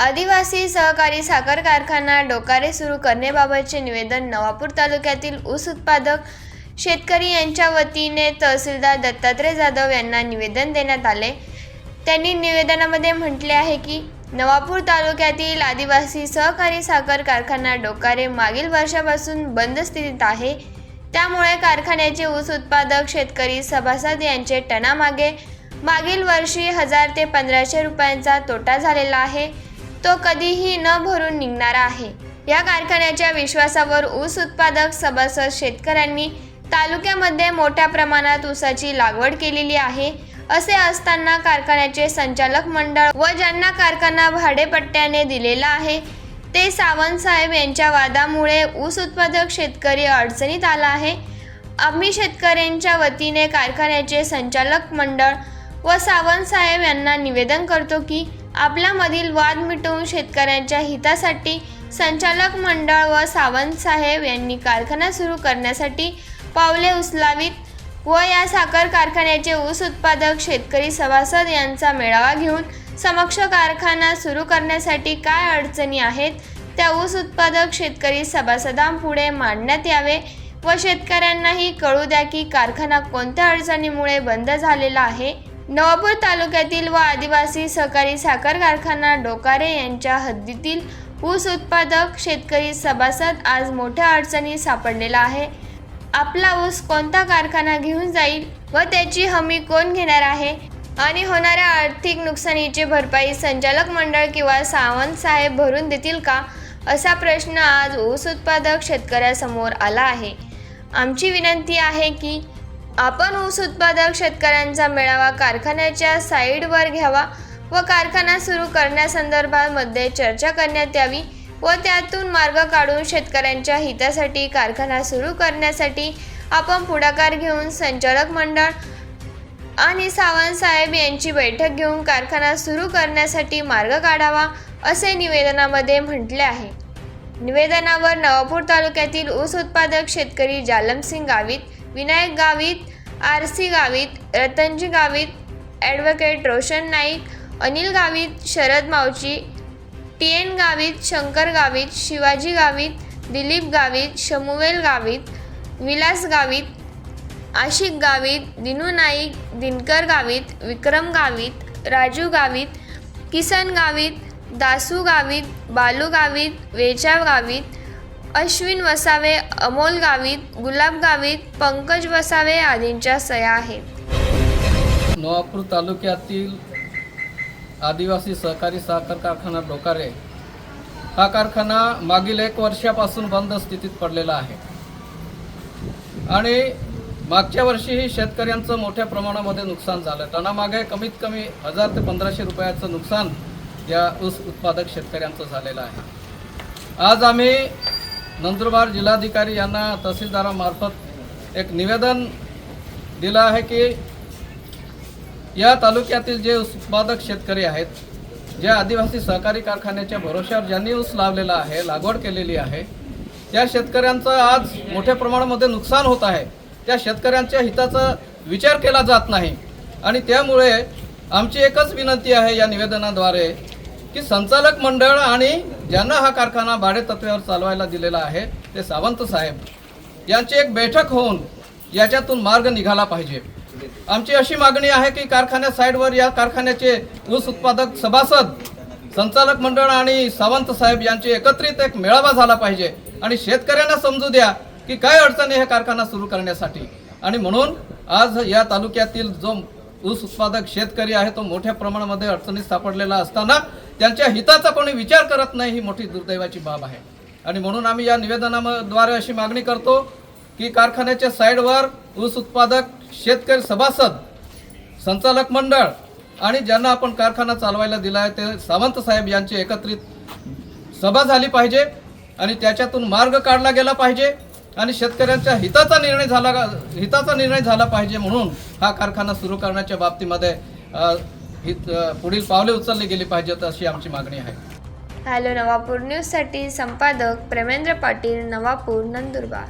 आदिवासी सहकारी साखर कारखाना डोकारे सुरू करण्याबाबतचे निवेदन नवापूर तालुक्यातील ऊस उत्पादक शेतकरी यांच्या वतीने तहसीलदार दत्तात्रय जाधव यांना निवेदन देण्यात आले. त्यांनी निवेदनामध्ये म्हटले आहे की नवापूर तालुक्यातील आदिवासी सहकारी साखर कारखाना डोकारे मागील वर्षापासून बंद स्थितीत आहे. त्यामुळे कारखान्याचे ऊस उत्पादक शेतकरी सभासद यांचे टनामागे मागील वर्षी हजार ते पंधराशे रुपयांचा तोटा झालेला आहे. तो कधीही न भरून निघणारा आहे. या कारखान्याच्या विश्वासावर ऊस उत्पादक सभासद शेतकऱ्यांनी तालुक्यामध्ये मोठ्या प्रमाणात ऊसाची लागवड केलेली आहे असे असताना कारखान्याचे संचालक मंडळ व ज्यांना कारखाना भाडेपट्ट्याने दिलेला आहे ते सावंत साहेब यांच्या वादामुळे ऊस उत्पादक शेतकरी अडचणीत आला आहे. आम्ही शेतकऱ्यांच्या वतीने कारखान्याचे संचालक मंडळ व सावंत साहेब यांना निवेदन करतो की आपल्यामधील वाद मिटवून शेतकऱ्यांच्या हितासाठी संचालक मंडळ व सावंत साहेब यांनी कारखाना सुरू करण्यासाठी पावले उचलावीत व या साखर कारखान्याचे ऊस उत्पादक शेतकरी सभासद यांचा मेळावा घेऊन समक्ष कारखाना सुरू करण्यासाठी काय अडचणी आहेत त्या ऊस उत्पादक शेतकरी सभासदांपुढे मांडण्यात यावे व शेतकऱ्यांनाही कळू द्या की कारखाना कोणत्या अडचणीमुळे बंद झालेला आहे. नवापूर तालुक्यातील व आदिवासी सहकारी साखर कारखाना डोकारे यांच्या हद्दीतील ऊस उत्पादक शेतकरी सभासद आज मोठ्या अडचणीत सापडलेला आहे. आपला ऊस कोणता कारखाना घेऊन जाईल व त्याची हमी कोण घेणार आहे? आणि होणाऱ्या आर्थिक नुकसानीची भरपाई संचालक मंडळ किंवा सावंत साहेब भरून देतील का? असा प्रश्न आज ऊस उत्पादक शेतकऱ्यासमोर आला आहे. आमची विनंती आहे की आपण ऊस उत्पादक शेतकऱ्यांचा मेळावा कारखान्याच्या साईडवर घ्यावा व कारखाना सुरू करण्यासंदर्भामध्ये चर्चा करण्यात यावी व त्यातून मार्ग काढून शेतकऱ्यांच्या हितासाठी कारखाना सुरू करण्यासाठी आपण पुढाकार घेऊन संचालक मंडळ आणि सावंतसाहेब यांची बैठक घेऊन कारखाना सुरू करण्यासाठी मार्ग काढावा असे निवेदनामध्ये म्हटले आहे. निवेदनावर नवापूर तालुक्यातील ऊस उत्पादक शेतकरी Jalamsing Gavit Vinayak Gavit R C Gavit Ratanji Gavit advocate Roshan Naik Anil Gavit Sharad Mavchi T N Gavit Shankar Gavit Shivaji Gavit Dilip Gavit Shamuvel Gavit Vilas Gavit Ashik Gavit Dinu Naik Dinkar Gavit Vikram Gavit Raju Gavit Kisan Gavit Dasu Gavit Balu Gavit Vechav Gavit Ashwin Vasave Amol Gavit Gulab Gavit Pankaj Vasave आदींच्या सया आहेत. नवापूर तालुक्यातील आदिवासी सहकारी साखर कारखाना डोकारे हा कारखाना मागील एक वर्षापासून बंद स्थितीत पडलेला आहे. आणि मागच्या वर्षीही शेतकऱ्यांचं मोठ्या प्रमाणामध्ये नुकसान झालं. टनामागे कमीत कमी हजार ते पंधराशे रुपयाचं नुकसान या ऊस उत्पादक शेतकऱ्यांचं झालेलं आहे. आज आम्ही नंदुरबार जिल्हाधिकारी यांना तहसीलदारामार्फत एक निवेदन दिलं आहे की या तालुक्यातील जे उत्पादक शेतकरी आहेत जे आदिवासी सहकारी कारखान्याच्या भरोश्यावर ज्यांनी ऊस लावलेला आहे लागवड केलेली आहे त्या शेतकऱ्यांचं आज मोठ्या प्रमाणामध्ये नुकसान होत आहे. त्या शेतकऱ्यांच्या हिताचा विचार केला जात नाही. आणि त्यामुळे आमची एकच विनंती आहे या निवेदनाद्वारे की संचालक मंडळ आणि ज्यांना हा कारखाना भाडेतत्वावर चालवायला दिलेला आहे ते सावंत साहेब. यांची एक बैठक होऊन याच्यातून मार्ग निघाला पाहिजे. आमची अशी मागणी आहे की कारखान्या साईडवर या कारखान्याचे ऊस उत्पादक सभासद संचालक मंडळ आणि सावंत साहेब यांचे एकत्रित एक मेळावा झाला पाहिजे. आणि शेतकऱ्यांना समजू द्या की काय अडचणी हे कारखाना सुरू करण्यासाठी. आणि म्हणून आज या तालुक्यातील जो ऊस उत्पादक शेतकरी आहे तो मोठ्या प्रमाणामध्ये अडचणीत सापडलेला असताना त्यांच्या हिताचा कोणी विचार करत नाही ही मोठी दुर्दैवाची बाब आहे. आणि म्हणून आम्ही या निवेदनाद्वारे अशी मागणी करतो की कारखान्याच्या साईडवर ऊस उत्पादक शेतकरी सभासद संचालक मंडळ आणि ज्यांना आपण कारखाना चालवायला दिला आहे ते सावंत साहेब यांची एकत्रित सभा झाली पाहिजे आणि त्याच्यातून मार्ग काढला गेला पाहिजे. आणि शेतकऱ्यांच्या हिताचा निर्णय झाला हिताचा निर्णय झाला पाहिजे म्हणून हा कारखाना सुरू करण्याच्या बाबतीमध्ये पुढील पावले उचलली गेली पाहिजेत अशी आमची मागणी आहे. हॅलो नवापूर न्यूजसाठी संपादक प्रेमेंद्र पाटील नवापूर नंदुरबार.